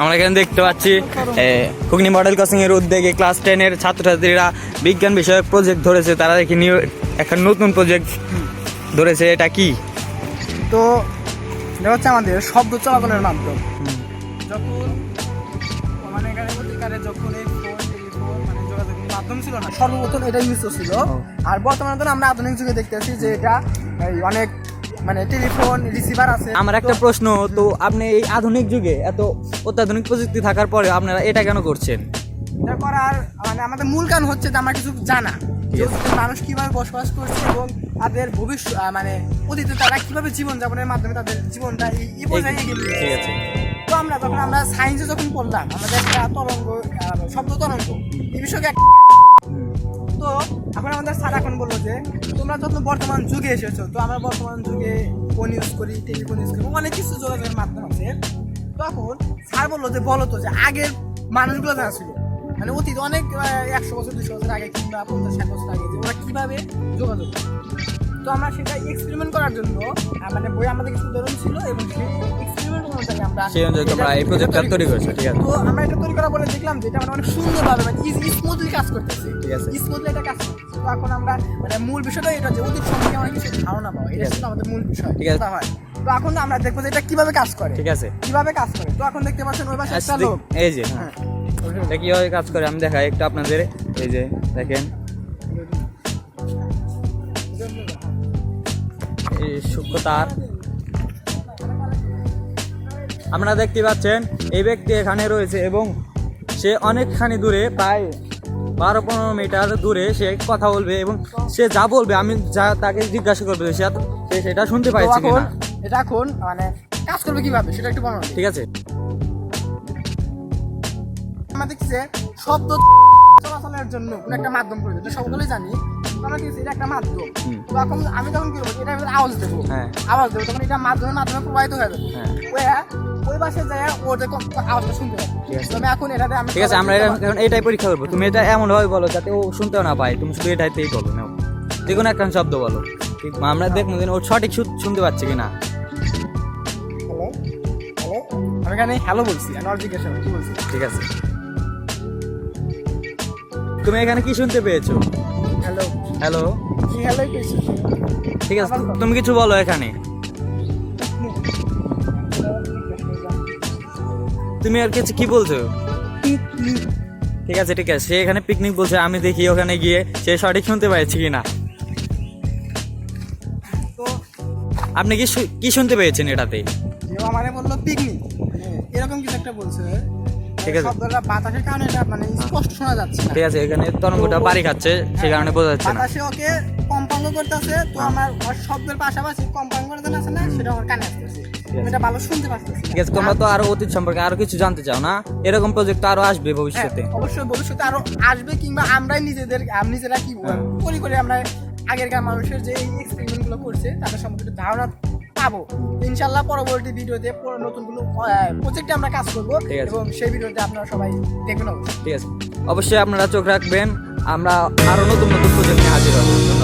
আমরা এখানে দেখতে পাচ্ছি কুকনি মডেল কোচিং এর উদ্যোগে ক্লাস টেনের ছাত্রছাত্রীরা বিজ্ঞান বিষয়ক প্রজেক্ট ধরেছে তারা দেখি নিউ একটা নতুন প্রজেক্ট ধরেছে এটা কি? তো এটা হচ্ছে আমাদের শব্দ চলাচলের মাধ্যম। যখন মানে এখানে যখন এই মানে মাধ্যম ছিল না সর্বপ্রথম এটা ইউজ ছিল আর বর্তমানে তো আমরা আধুনিক যুগে দেখতেছি যে এটা অনেক মানে টেলিফোন রিসিভার আছে। আমার একটা প্রশ্ন তো আপনি এই আধুনিক যুগে এত অত্যাধুনিক প্রযুক্তি থাকার পরে আপনারা এটা কেন করছেন? এটা করার মানে আমাদের মূল কারণ হচ্ছে যে আমার কিছু জানা। মানুষ কীভাবে বসবাস করছে এবং তাদের ভবিষ্যৎ মানে অতীতে তারা কীভাবে জীবনযাপনের মাধ্যমে তাদের জীবনটা এই পর্যায়ে এগিয়ে ঠিক আছে। তো আমরা যখন আমরা সায়েন্সে যখন পড়লাম আমাদের একটা তরঙ্গ শব্দ তরঙ্গ। এই বিষয়কে এক- তো এখন আমাদের স্যার এখন বলল যে, তোমরা যখন বর্তমান যুগে এসেছ, তো আমরা বর্তমান যুগে ফোন ইউজ করি টেলিফোন ইউজ করি অনেক কিছু যোগাযোগের মাধ্যম আছে তখন স্যার বলল যে, বলো তো যে, আগের মানুষগুলো যারা ছিল মানে অতীত অনেক একশো বছর, দুশো বছর আগে কিংবা পঞ্চাশ, ষাট বছর আগে যে, ওরা কীভাবে যোগাযোগ। তো আমরা সেটা এক্সপেরিমেন্ট করার জন্য মানে বই আমাদের কিছু উদাহরণ ছিল, এবং সেই অনুযায়ী আমরা সেই অনুযায়ী তোমরা এই প্রজেক্টটা তৈরি করেছ ঠিক আছে। তো আমরা এটা তৈরি করার পরে দেখলাম যে এটা মানে অনেক সুন্দরভাবে মানে স্মুথলি কাজ করতেছে। ঠিক আছে। স্মুথলি এটা কাজ করতেছে। তো এখন আমরা মানে মূল বিষয়টা এটা যে অতীত সম্পর্কে আমরা কিছু ধারণা পাবো। এটা আছে। আমাদের মূল বিষয় ঠিক আছে। হয়। তো এখন আমরা দেখব যে এটা কীভাবে কাজ করে। ঠিক আছে। কীভাবে কাজ করে। তো এখন দেখতে পাচ্ছেন ওই পাশে আচ্ছা, একটা লোক। এই যে হ্যাঁ। এটা কীভাবে কাজ করে? আমি দেখাই একটু আপনাদের। এই যে দেখেন। এই সূক্ষ্ম তার আপনারা দেখতে পাচ্ছেন এই ব্যক্তি এখানে রয়েছে এবং সে অনেকখানি দূরে প্রায় বারো পনেরো মিটার দূরে সে কথা বলবে এবং সে যা বলবে আমি যা তাকে জিজ্ঞাসা করবে সে সে সেটা শুনতে পাইছে কিনা। এটা এখন মানে কাজ করবে কীভাবে সেটা একটু দিই। ঠিক আছে। আমরা দেখছি শব্দ চলাচলের জন্য একটা মাধ্যম প্রয়োজন এটা সকলেই জানি। এটা একটা মাধ্যম। আমি যখন কি করব? আওয়াজ দেবো। হ্যাঁ। আওয়াজ দেবো তখন এটা মাধ্যমে মাধ্যমে প্রবাহিত হয়ে যাবে। ওই যায় আওয়াজটা শুনতে ঠিক আছে। তো আমি এখন এটাতে আমি ঠিক আছে আমরা এখন এটাই পরীক্ষা করব। তুমি এটা এমন ভাবে বলো যাতে ও শুনতেও না পায়। তুমি শুধু এটাইতেই বলো নাও। যে কোনো একটা শব্দ বলো। আমরা দেখব যে ও সঠিক শুনতে পাচ্ছে কিনা। হ্যালো হ্যালো আমি এখানে হ্যালো বলছি আর জিজ্ঞাসা কি বলছি? ঠিক আছে। তুমি এখানে কি শুনতে পেয়েছ? Hello hello? ঠিক আছে তুমি কিছু বলো এখানে। তুমি আর কিছু কি বলছো? ঠিক আছে ঠিক আছে সে এখানে পিকনিক বলছে আমি দেখি ওখানে গিয়ে সে সঠিক শুনতে পাইছে কিনা। আপনি কি কি শুনতে পেয়েছেন এটাতে? বলল পিকনিক এরকম কিছু একটা বলছে। ঠিক আছে। শব্দটা বাতাসের কারণে এটা মানে স্পষ্ট শোনা যাচ্ছে না। ঠিক আছে এখানে তরঙ্গটা বাড়ি খাচ্ছে সে কারণে বোঝা যাচ্ছে না। বাতাসে ওকে কম্পাঙ্গ করতেছে তো আমার শব্দের পাশাপাশি কম্পাঙ্গ করতে আছে না সেটা আমার কানে আসতেছে। এটা ভালো শুনতে পাচ্ছি ঠিক আছে তোমরা তো আরও অতীত সম্পর্কে আরও কিছু জানতে চাও না? এরকম প্রজেক্ট আরও আসবে ভবিষ্যতে। হ্যাঁ, অবশ্যই ভবিষ্যতে আরও আসবে কিংবা আমরাই নিজেদের নিজেরা কি হ্যাঁ। করি করে আমরা আগেরকার মানুষের যে এই এক্সপেরিমেন্টগুলো করছে তাদের সম্পর্কে ধারণা পাবো ইনশাল্লাহ পরবর্তী ভিডিওতে পুরো নতুন কোনো প্রজেক্টে আমরা কাজ করব। এবং সেই ভিডিওতে আপনারা সবাই দেখবেন। ঠিক আছে। অবশ্যই আপনারা চোখ রাখবেন। আমরা আরও নতুন নতুন প্রজেক্ট নিয়ে হাজির হব।